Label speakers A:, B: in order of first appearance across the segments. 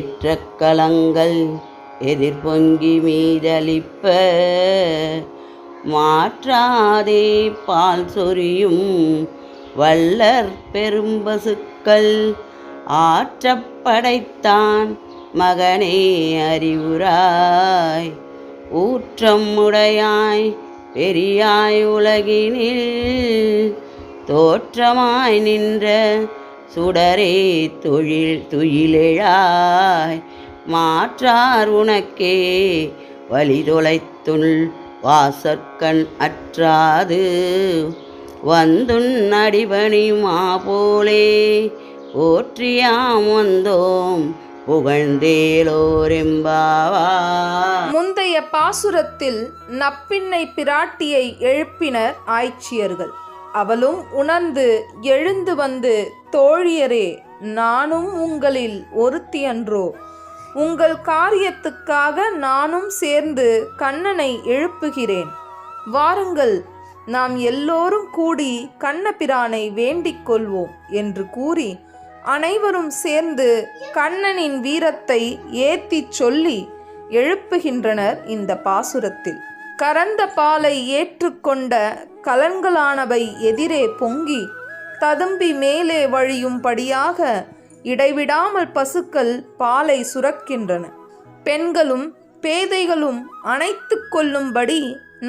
A: ஏற்ற கலங்கள் எதிர்பொங்கி மீதளிப்ப மாற்றாதே பால் சொரியும் வல்லர் பெரும்பசுக்கள் ஆற்றப்படைத்தான் மகனே அறிவுராய். ஊற்றம் உடையாய் பெரியாய் உலகினில் தோற்றமாய் நின்ற சுடரே தொழில் துயிலெழாய் மாற்றார் உனக்கே வழிதொலைத்துள் வாசற்கண் அற்றாது. வந்துன் அடிபணியுமா போலே போற்றியாம் வந்தோம் புகழ்ந்தேலோரெம்பாவா.
B: முந்தைய பாசுரத்தில் நப்பிண்ணை பிராட்டியை எழுப்பினர் ஆய்ச்சியர்கள். அவளும் உணர்ந்து எழுந்து வந்து தோழியரே நானும் உங்களில் ஒருத்தியன்றோ. உங்கள் காரியத்துக்காக நானும் சேர்ந்து கண்ணனை எழுப்புகிறேன். வாருங்கள் நாம் எல்லோரும் கூடி கண்ணபிரானை வேண்டிக் கொள்வோம் என்று கூறி அனைவரும் சேர்ந்து கண்ணனின் வீரத்தை ஏத்திச் சொல்லி எழுப்புகின்றனர் இந்த பாசுரத்தில். கறந்த பாலை ஏற்றுக்கொண்ட கலன்களானவை எதிரே பொங்கி ததும்பி மேலே வழியும்படியாக இடைவிடாமல் பசுக்கள் பாலை சுரக்கின்றன. பெண்களும் பேதைகளும் அணைத்து கொள்ளும்படி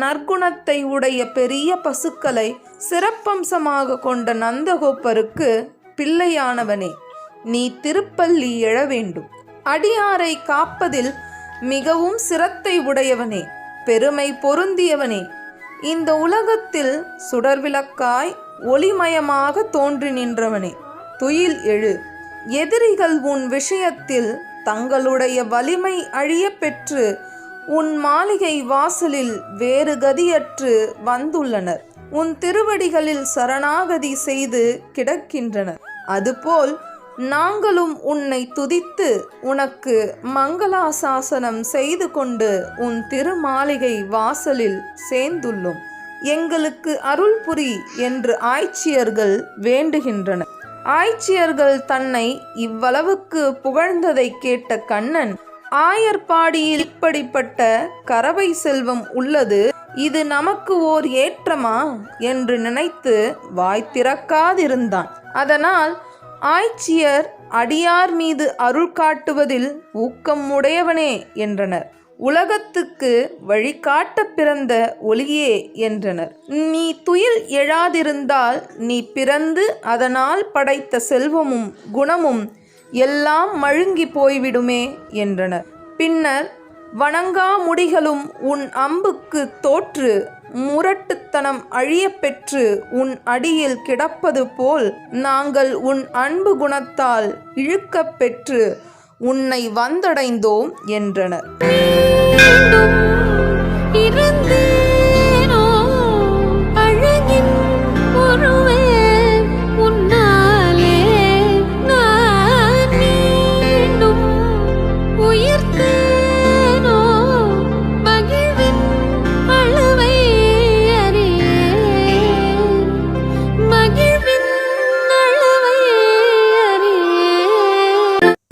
B: நற்குணத்தை உடைய பெரிய பசுக்களை சிறப்பம்சமாக கொண்ட நந்தகோப்பருக்கு பிள்ளையானவனே நீ திருப்பள்ளி எழ வேண்டும். அடியாரை காப்பதில் மிகவும் சிரத்தை உடையவனே பெருமை பொருந்தியவனே. இந்த உலகத்தில் சுடர்விளக்காய் ஒளிமயமாக தோன்றி நின்றவனே. துயில் எழு எதிரிகள் உன் விஷயத்தில் தங்களுடைய வலிமை அழிய பெற்று உன் மாளிகை வாசலில் வேறு கதியற்று வந்துள்ளனர். உன் திருவடிகளில் சரணாகதி செய்து கிடக்கின்றனர். அதுபோல் நாங்களும் உன்னை துதித்து உனக்கு மங்களாசாசனம் செய்து கொண்டு உன் திருமாளிகை வாசலில் சேர்ந்துள்ளோம். எங்களுக்கு அருள் புரி என்று ஆய்ச்சியர்கள் வேண்டுகின்றனர். ஆய்ச்சியர்கள் தன்னை இவ்வளவுக்கு புகழ்ந்ததை கேட்ட கண்ணன் ஆயர்பாடியில் இப்படிப்பட்ட கறவை செல்வம் உள்ளது இது நமக்கு ஓர் ஏற்றமா? என்று நினைத்து வாய் திறக்காதிருந்தான். அதனால் ஆய்ச்சியர் அடியார் மீது அருள் காட்டுவதில் ஊக்கம் உடையவனே என்றனர். உலகத்துக்கு வழிகாட்ட பிறந்த ஒளியே என்றனர். நீ துயில் எழாதிருந்தால் நீ பிறந்து அதனால் படைத்த செல்வமும் குணமும் எல்லாம் மழுங்கி போய்விடுமே என்றனர். பின்னர் வணங்கா முடிகளும் உன் அம்புக்கு தோற்று முரட்டுத்தனம் அழியப்பெற்று உன் அடியில் கிடப்பது போல் நாங்கள் உன் அன்பு குணத்தால் இழுக்கப் பெற்று உன்னை வந்தடைந்தோம் என்றனர்.